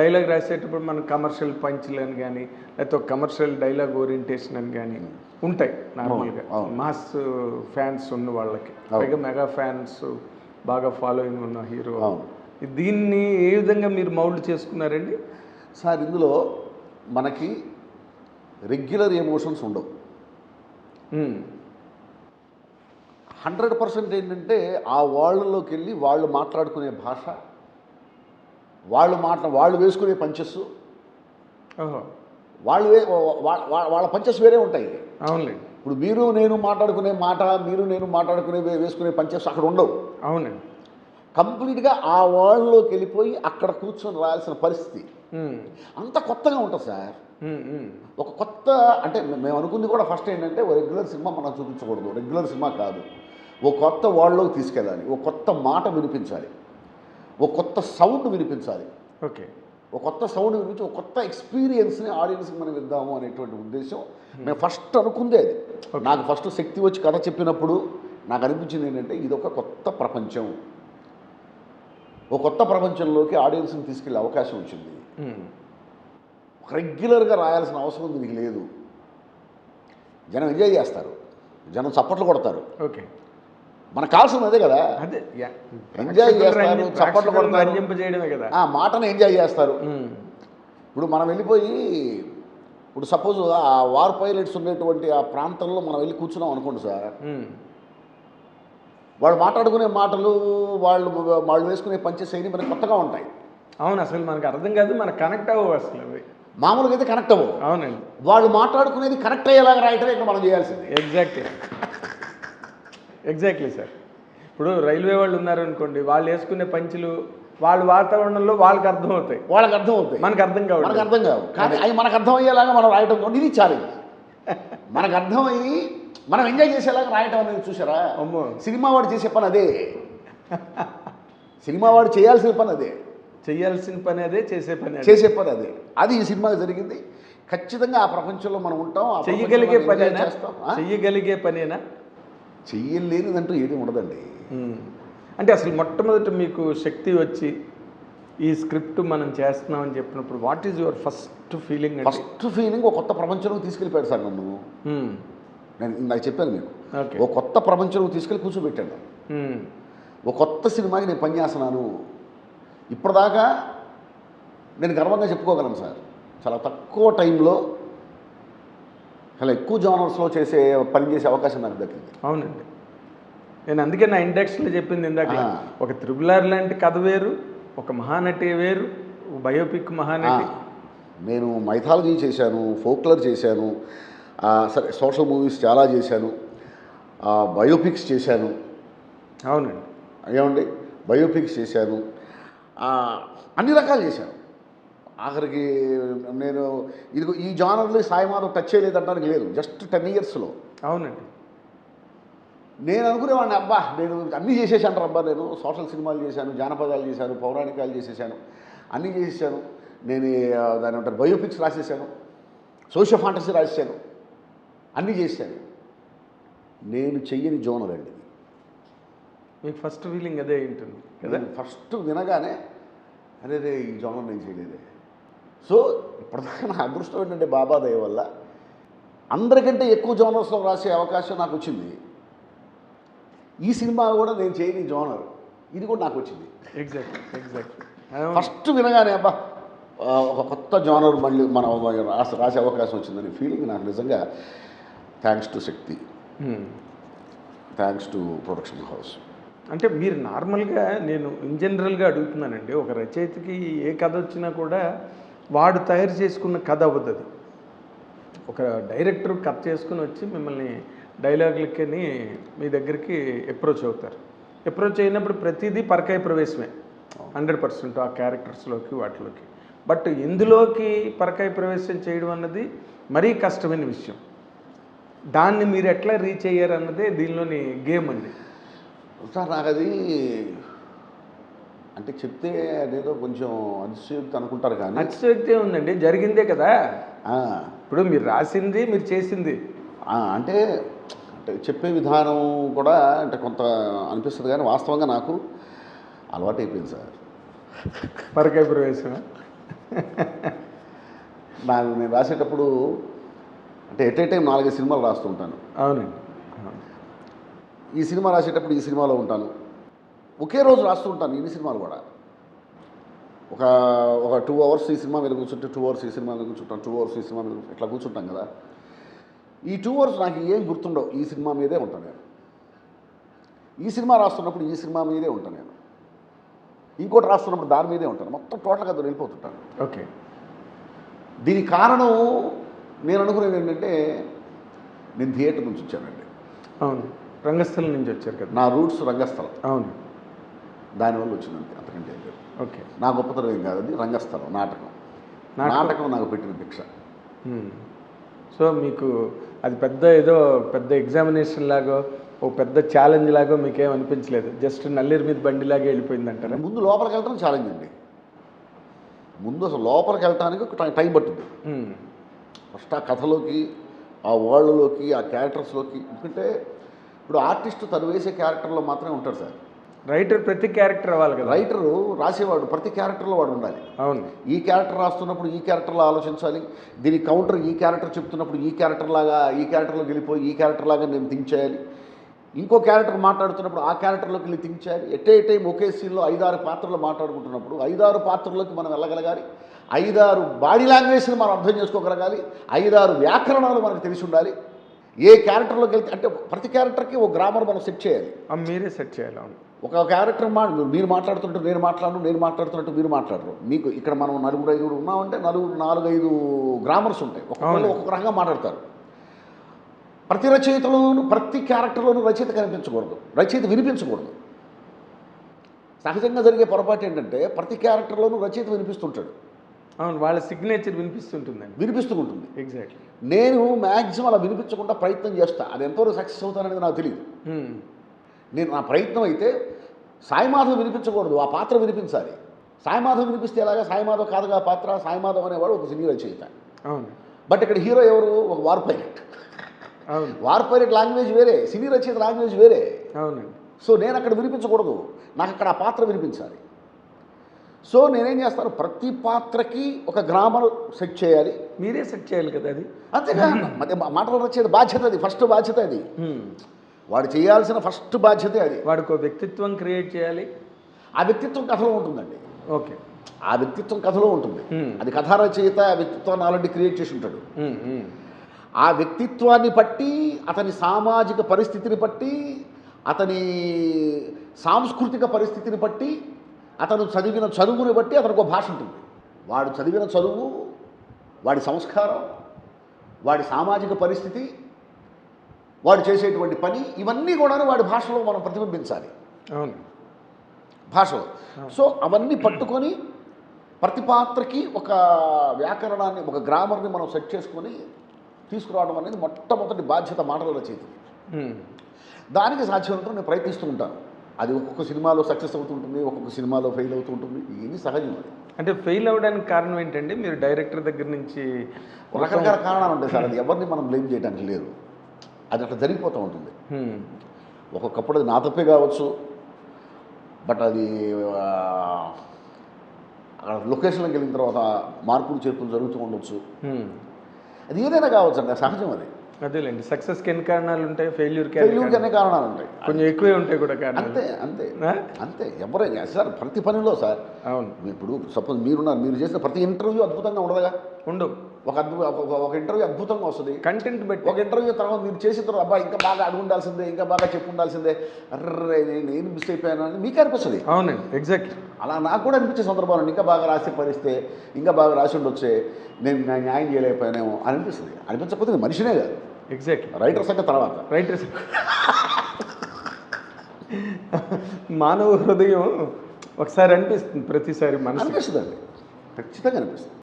Dialogue రాసేటప్పుడు మన commercial పంచ్లు అని కానీ లేకపోతే కమర్షియల్ డైలాగ్ ఓరియంటేషన్ అని కానీ ఉంటాయి నార్మల్గా. మాస్ ఫ్యాన్స్ ఉన్న వాళ్ళకి. పైగా మెగా ఫ్యాన్స్ బాగా ఫాలోయింగ్ ఉన్న హీరో. దీన్ని ఏ విధంగా మీరు మౌల్డ్ చేసుకున్నారండి? సార్ ఇందులో మనకి రెగ్యులర్ ఎమోషన్స్ ఉండవు. హండ్రెడ్ పర్సెంట్ ఏంటంటే ఆ వాళ్ళలోకి వెళ్ళి వాళ్ళు మాట్లాడుకునే భాష వాళ్ళు మాట్లా వాళ్ళు వేసుకునే పంచెస్. వాళ్ళు వాళ్ళ పంచెస్ వేరే ఉంటాయి. అవునులేండి ఇప్పుడు మీరు నేను మాట్లాడుకునే మాట మీరు నేను మాట్లాడుకునే వేసుకునే పంచెస్ అక్కడ ఉండవు. అవునండి కంప్లీట్గా ఆ వరల్డ్లోకి వెళ్ళిపోయి అక్కడ కూర్చొని రాయాల్సిన పరిస్థితి. అంత కొత్తగా ఉంటుంది సార్. ఒక కొత్త అంటే మేము అనుకుంది కూడా ఫస్ట్ ఏంటంటే ఓ రెగ్యులర్ సినిమా మనం చూపించకూడదు. రెగ్యులర్ సినిమా కాదు. ఓ కొత్త వరల్డ్లోకి తీసుకెళ్ళాలి. ఓ కొత్త మాట వినిపించాలి. ఓ కొత్త సౌండ్ వినిపించాలి. ఓకే. ఒక కొత్త సౌండ్ వినిపించి ఒక కొత్త ఎక్స్పీరియన్స్ని ఆడియన్స్కి మనం ఇద్దాము అనేటువంటి ఉద్దేశం. మేము ఫస్ట్ అనుకుందే అది. నాకు ఫస్ట్ శక్తి వచ్చి కథ చెప్పినప్పుడు నాకు అనిపించింది ఏంటంటే ఇది ఒక కొత్త ప్రపంచం. ఒక కొత్త ప్రపంచంలోకి ఆడియన్స్ని తీసుకెళ్ళే అవకాశం వచ్చింది. ఉమ్, రెగ్యులర్గా రాయాల్సిన అవసరం దీనికి లేదు. జనం ఎంజాయ్ చేస్తారు. జనం చప్పట్లు కొడతారు. ఓకే. మనకు కావాల్సింది అదే కదా. ఎంజాయ్ చేస్తారు, చప్పట్లు కొడతారు. కదా. ఆ మాటను ఎంజాయ్ చేస్తారు. ఇప్పుడు మనం వెళ్ళిపోయి ఇప్పుడు సపోజ్ ఆ వార్ పైలట్స్ ఉండేటువంటి ఆ ప్రాంతంలో మనం వెళ్ళి కూర్చున్నాం అనుకోండి సార్. వాళ్ళు మాట్లాడుకునే మాటలు వాళ్ళు వాళ్ళు వేసుకునే పంచే శైలి మనకి కొత్తగా ఉంటాయి. అవును అసలు మనకు అర్థం కాదు మనకు కనెక్ట్ అవ్వవు అసలు మామూలుగా అయితే కనెక్ట్ అవ్వవు. అవునండి. వాళ్ళు మాట్లాడుకునేది కనెక్ట్ అయ్యేలాగా రాయటమే ఇక్కడ మనం చేయాల్సింది. ఎగ్జాక్ట్లీ ఎగ్జాక్ట్లీ సార్ ఇప్పుడు రైల్వే వాళ్ళు ఉన్నారనుకోండి వాళ్ళు వేసుకునే పంచులు వాళ్ళ వాతావరణంలో వాళ్ళకి అర్థం అవుతాయి వాళ్ళకి అర్థం అవుతాయి మనకు అర్థం కావాలి మనకు అర్థం కావు. కానీ అవి మనకు అర్థం అయ్యేలాగా మనం రాయటం కూడా ఇది ఛాలెంజ్ మనకు అర్థమయ్యి మనం ఎంజాయ్ చేసేలాగా రాయటం అనేది చూసారా అమ్మో. సినిమా వాడు చేసే పని అదే. సినిమా వాడు చేయాల్సిన పని అదే. చెయ్యాల్సిన పని అదే చేసే పని చేసే పని అదే. అది ఈ సినిమాకి జరిగింది. ఖచ్చితంగా ఆ ప్రపంచంలో మనం ఉంటాం ఎంజాయ్ పనేనా? చేస్తాం. ఆ? చెయ్యగలిగే పనేనా? చెయ్యలేనిదంటూ ఏది ఉండదండి. అంటే అసలు మొట్టమొదట మీకు శక్తి వచ్చి ఈ స్క్రిప్ట్ మనం చేస్తున్నామని చెప్పినప్పుడు what is your first feeling first feeling ఒక కొత్త ప్రపంచంలోకి తీసుకెళ్ళిపోయాడు సార్ నన్ను. నేను నాకు చెప్పాను మీకు. ఓ కొత్త ప్రపంచంలోకి తీసుకెళ్ళి కూర్చోబెట్టాను ఉమ్, ఒక కొత్త సినిమాకి నేను పనిచేస్తున్నాను. ఇప్పటిదాకా నేను గర్వంగా చెప్పుకోగలను సార్. చాలా తక్కువ టైంలో చాలా ఎక్కువ జోనర్స్లో చేసే పని చేసే అవకాశం నాకు దక్కింది. అవునండి. నేను అందుకే నా ఇండెక్స్లో చెప్పింది ఇందాక. ఒక త్రిబులార్ లాంటి కథ వేరు ఒక మహానటి వేరు బయోపిక్ మహానటి. నేను మైథాలజీ చేశాను ఫోక్లర్ చేశాను సరే సోషల్ మూవీస్ చాలా చేశాను బయోపిక్స్ చేశాను. అవునండి. ఏమండి? బయోపిక్స్ చేశాను. అన్ని రకాలు చేశాను. ఆఖరికి నేను ఇది ఈ జానర్లో సాయి మాధవ్ టచ్ చేయలేదంటానికి లేదు జస్ట్ టెన్ ఇయర్స్లో అవునండి. నేను అనుకునేవాడిని అబ్బా నేను అన్నీ చేసేసాను అబ్బా నేను సోషల్ సినిమాలు చేశాను జానపదాలు చేశాను పౌరాణికాలు చేసేసాను అన్నీ చేసేసాను. నేను దాని ఏమంటారు బయోపిక్స్ రాసేసాను సోషల్ ఫాంటసీ రాసేసాను అన్నీ చేశాను నేను చెయ్యని జోనర్ అండి. మీకు ఫస్ట్ ఫీలింగ్ అదే ఉంటుంది కదా? ఫస్ట్ వినగానే అరే రే ఈ జోనర్ నేను చేయలేదే. సో ఇప్పటిదాకా నా అదృష్టం ఏంటంటే బాబా దయ వల్ల అందరికంటే ఎక్కువ జోనర్స్లో రాసే అవకాశం నాకు వచ్చింది. ఈ సినిమా కూడా నేను చేయని జోనర్. ఇది కూడా నాకు వచ్చింది. ఎగ్జాక్ట్ ఎగ్జాక్ట్ ఫస్ట్ వినగానే అబ్బా! ఒక కొత్త జోనర్ మళ్ళీ మనం రాసే రాసే అవకాశం వచ్చిందని ఫీలింగ్ నాకు నిజంగా thanks to Shakti. Thanks to production house. అంటే మీరు నార్మల్గా నేను ఇన్ జనరల్గా అడుగుతున్నానండి ఒక రచయితకి ఏ కథ వచ్చినా కూడా వాడు తయారు చేసుకున్న కథ అవుతుంది. ఒక డైరెక్టర్ కథ చేసుకుని వచ్చి మిమ్మల్ని డైలాగులకని మీ దగ్గరికి అప్రోచ్ అవుతారు. అప్రోచ్ అయినప్పుడు ప్రతిదీ పరకాయ ప్రవేశమే. హండ్రెడ్ పర్సెంట్ ఆ క్యారెక్టర్స్లోకి వాటిలోకి. బట్ ఇందులోకి పరకాయ ప్రవేశం చేయడం అన్నది మరీ కష్టమైన విషయం. దాన్ని మీరు ఎట్లా రీచ్ అయ్యారు అన్నదే దీనిలోని గేమ్ అండి. సార్ నాకు అది అంటే చెప్తే అదేదో కొంచెం అతిశయోక్తి అనుకుంటారు కానీ అతిశక్తి ఉందండి. జరిగిందే కదా. ఇప్పుడు మీరు రాసింది మీరు చేసింది. అంటే అంటే చెప్పే విధానం కూడా అంటే కొంత అనిపిస్తుంది కానీ వాస్తవంగా నాకు అలవాటు అయిపోయింది సార్. పరకాయ ప్రవేశం నాకు నేను రాసేటప్పుడు అంటే ఎట్ ఏ టైం నాలుగైదు సినిమాలు రాస్తుంటాను అవునండి. అవును. ఈ సినిమా రాసేటప్పుడు ఈ సినిమాలో ఉంటాను. ఒకే రోజు రాస్తూ ఉంటాను ఇన్ని సినిమాలు కూడా. ఒక ఒక టూ అవర్స్ ఈ సినిమా మీద కూర్చుంటే టూ అవర్స్ ఈ సినిమా మీద కూర్చుంటాం టూ అవర్స్ ఈ సినిమా మీద. ఇట్లా కూర్చుంటాం కదా. ఈ టూ అవర్స్ నాకు ఏం గుర్తుండవు ఈ సినిమా మీదే ఉంటాను నేను. ఈ సినిమా రాస్తున్నప్పుడు ఈ సినిమా మీదే ఉంటాను నేను. ఇంకోటి రాస్తున్నప్పుడు దాని మీదే ఉంటాను మొత్తం టోటల్గా అందులో వెళ్ళిపోతుంటాను. ఓకే. దీనికి కారణం నేను అనుకునేది ఏంటంటే నేను థియేటర్ నుంచి వచ్చానండి. అవును. రంగస్థలం నుంచి వచ్చారు కదా. నా రూట్స్ రంగస్థలం. అవును. దానివల్ల వచ్చిందంతే అంతకంటే ఓకే. నా గొప్పతనం ఏం కాదు అది రంగస్థలం నాటకం. నాటకం. నాకు పెట్టిన భిక్ష. సో మీకు అది పెద్ద ఏదో పెద్ద ఎగ్జామినేషన్ లాగో ఓ పెద్ద ఛాలెంజ్ లాగో మీకేం అనిపించలేదు? జస్ట్ నల్లేరు మీద బండిలాగే వెళ్ళిపోయింది అంటారా ముందు లోపలికి వెళ్ళడం ఛాలెంజ్ అండి. ముందు అసలు లోపలికి వెళ్ళటానికి ఒక టై- పట్టింది. ఫస్ట్ ఆ కథలోకి ఆ వరల్డ్లోకి ఆ క్యారెక్టర్స్లోకి ఎందుకంటే ఇప్పుడు ఆర్టిస్ట్ తను వేసే క్యారెక్టర్లో మాత్రమే ఉంటాడు సార్. రైటర్ ప్రతి క్యారెక్టర్ అవ్వాలి కదా. రైటరు రాసేవాడు ప్రతి క్యారెక్టర్లో వాడు ఉండాలి. అవును. ఈ క్యారెక్టర్ రాస్తున్నప్పుడు ఈ క్యారెక్టర్లో ఆలోచించాలి. దీనికి కౌంటర్ ఈ క్యారెక్టర్ చెప్తున్నప్పుడు ఈ క్యారెక్టర్ లాగా ఈ క్యారెక్టర్లోకి వెళ్ళిపోయి ఈ క్యారెక్టర్ లాగా నేను థింక్ చేయాలి. ఇంకో క్యారెక్టర్ మాట్లాడుతున్నప్పుడు ఆ క్యారెక్టర్లోకి వెళ్ళి థింక్ చేయాలి. ఎట్టే టైం ఒకే సీన్లో ఐదారు పాత్రలు మాట్లాడుకుంటున్నప్పుడు ఐదారు పాత్రల్లోకి మనం వెళ్ళగలగాలి. ఐదారు బాడీ లాంగ్వేజ్ని మనం అర్థం చేసుకోగలగాలి. ఐదారు వ్యాకరణాలు మనకు తెలిసి ఉండాలి. ఏ క్యారెక్టర్లోకి వెళ్తే అంటే ప్రతి క్యారెక్టర్కి ఒక గ్రామర్ మనం సెట్ చేయాలి. మీరే సెట్ చేయాలి అవును. ఒక క్యారెక్టర్ మా మీరు మాట్లాడుతుంటే నేను మాట్లాడను నేను మాట్లాడుతున్నట్టు మీరు మాట్లాడరు. మీకు ఇక్కడ మనం నలుగురు ఐదుగురు ఉన్నామంటే నలుగురు నాలుగైదు గ్రామర్స్ ఉంటాయి. ఒక్కొక్కరు. ఒక్కొక్క రకంగా మాట్లాడతారు. ప్రతి రచయితలోను ప్రతి క్యారెక్టర్లోనూ రచయిత కనిపించకూడదు. రచయిత వినిపించకూడదు. సహజంగా జరిగే పొరపాటు ఏంటంటే ప్రతి క్యారెక్టర్లోనూ రచయిత వినిపిస్తుంటాడు. అవును వాళ్ళ సిగ్నేచర్ వినిపిస్తుంటుందండి. వినిపిస్తూ ఉంటుంది ఎగ్జాక్ట్లీ నేను మ్యాక్సిమం అలా వినిపించకుండా ప్రయత్నం చేస్తా. అది ఎంతవరకు సక్సెస్ అవుతాననేది నాకు తెలియదు నేను నా ప్రయత్నం అయితే సాయిమాధవ్ వినిపించకూడదు ఆ పాత్ర వినిపించాలి. సాయిమాధవ్ వినిపిస్తే ఎలాగా? సాయిమాధవ్ కాదుగా ఆ పాత్ర? సాయిమాధవ్ అనేవాడు ఒక సినీ రచయిత అవును. బట్ ఇక్కడ హీరో ఎవరు? ఒక వార్ పైలట్ అవును. వార్ పైలట్ లాంగ్వేజ్ వేరే సినీ రచయిత లాంగ్వేజ్ వేరే. అవునండి. సో నేను అక్కడ వినిపించకూడదు. నాకు అక్కడ ఆ పాత్ర వినిపించాలి. సో నేనేం చేస్తాను? ప్రతి పాత్రకి ఒక గ్రామర్ సెట్ చేయాలి. మీరే సెట్ చేయాలి కదా అది? అంతేగా మరి మాటలు రచయిత బాధ్యత అది ఫస్ట్ బాధ్యత అది. వాడు చేయాల్సిన ఫస్ట్ బాధ్యతే అది. వాడికి ఒక వ్యక్తిత్వం క్రియేట్ చేయాలి? ఆ వ్యక్తిత్వం కథలో ఉంటుందండి. ఓకే. ఆ వ్యక్తిత్వం కథలో ఉంటుంది. అది కథా రచయిత ఆ వ్యక్తిత్వాన్ని ఆల్రెడీ క్రియేట్ చేసి ఉంటాడు. ఆ వ్యక్తిత్వాన్ని బట్టి అతని సామాజిక పరిస్థితిని బట్టి అతని సాంస్కృతిక పరిస్థితిని బట్టి అతను చదివిన చదువుని బట్టి అతనికి ఒక భాష ఉంటుంది. వాడు చదివిన చదువు వాడి సంస్కారం వాడి సామాజిక పరిస్థితి వాడు చేసేటువంటి పని ఇవన్నీ కూడా వాడి భాషలో మనం ప్రతిబింబించాలి. అవును. భాషలో. సో అవన్నీ పట్టుకొని ప్రతి పాత్రకి ఒక వ్యాకరణాన్ని ఒక గ్రామర్ని మనం సెట్ చేసుకొని తీసుకురావడం అనేది మొట్టమొదటి బాధ్యత మాటల రచయిత. దానికి సాధ్యమైనంత నేను ప్రయత్నిస్తూ ఉంటాను. అది ఒక్కొక్క సినిమాలో సక్సెస్ అవుతుంటుంది ఒక్కొక్క సినిమాలో ఫెయిల్ అవుతూ ఉంటుంది. ఇది సహజం అది. అంటే ఫెయిల్ అవ్వడానికి కారణం ఏంటండి? మీరు డైరెక్టర్ దగ్గర నుంచి రకరకాల కారణాలు ఉంటాయి సార్. అది ఎవరిని మనం బ్లేమ్ చేయడానికి లేదు. అది అట్లా జరిగిపోతూ ఉంటుంది. ఒక్కొక్కప్పుడు అది నా తప్పే కావచ్చు. బట్ అది అక్కడ లొకేషన్లోకి వెళ్ళిన తర్వాత మార్పులు చేర్పులు జరుగుతూ ఉండొచ్చు. అది ఏదైనా కావచ్చు అండి. సహజం అది. అదేలేండి. సక్సెస్కి ఎన్ని కారణాలు ఉంటాయి? ఫెయిల్యూర్కి ఫెయిల్యూర్కి అనే కారణాలు ఉంటాయి. కొంచెం ఎక్కువే ఉంటాయి కూడా కారణాలు. అంతే అంతే? అంతే. ఎవరైనా సార్ ప్రతి పనిలో సార్. అవును. ఇప్పుడు సపోజ్ మీరున్నారు మీరు చేసిన ప్రతి ఇంటర్వ్యూ అద్భుతంగా ఉండదుగా? ఉండవు. ఒక అద్భుత ఒక- ఇంటర్వ్యూ అద్భుతంగా వస్తుంది. కంటెంట్ బట్టి. ఒక ఇంటర్వ్యూ తర్వాత మీరు చేసిన తర్వాత అబ్బా ఇంకా బాగా అడుగు ఉండాల్సిందే ఇంకా బాగా చెప్పు ఉండాల్సిందే. అర్రే నేను నేను మిస్ అయిపోయాను అని మీకు అనిపిస్తుంది. అవునండి. ఎగ్జాక్ట్లీ అలా నాకు కూడా అనిపించే సందర్భాలు. ఇంకా బాగా రాసి పరిస్తే ఇంకా బాగా రాసి ఉండొచ్చే నేను నా న్యాయం చేయలేకపోయానేమో అనిపిస్తుంది. అనిపించకపోతే మనిషినే కాదు. ఎగ్జాక్ట్లీ రైటర్ సంగతి తర్వాత. రైటర్స్ మానవ హృదయం ఒకసారి అనిపిస్తుంది ప్రతిసారి మనసు అనిపిస్తుంది అండి ఖచ్చితంగా అనిపిస్తుంది.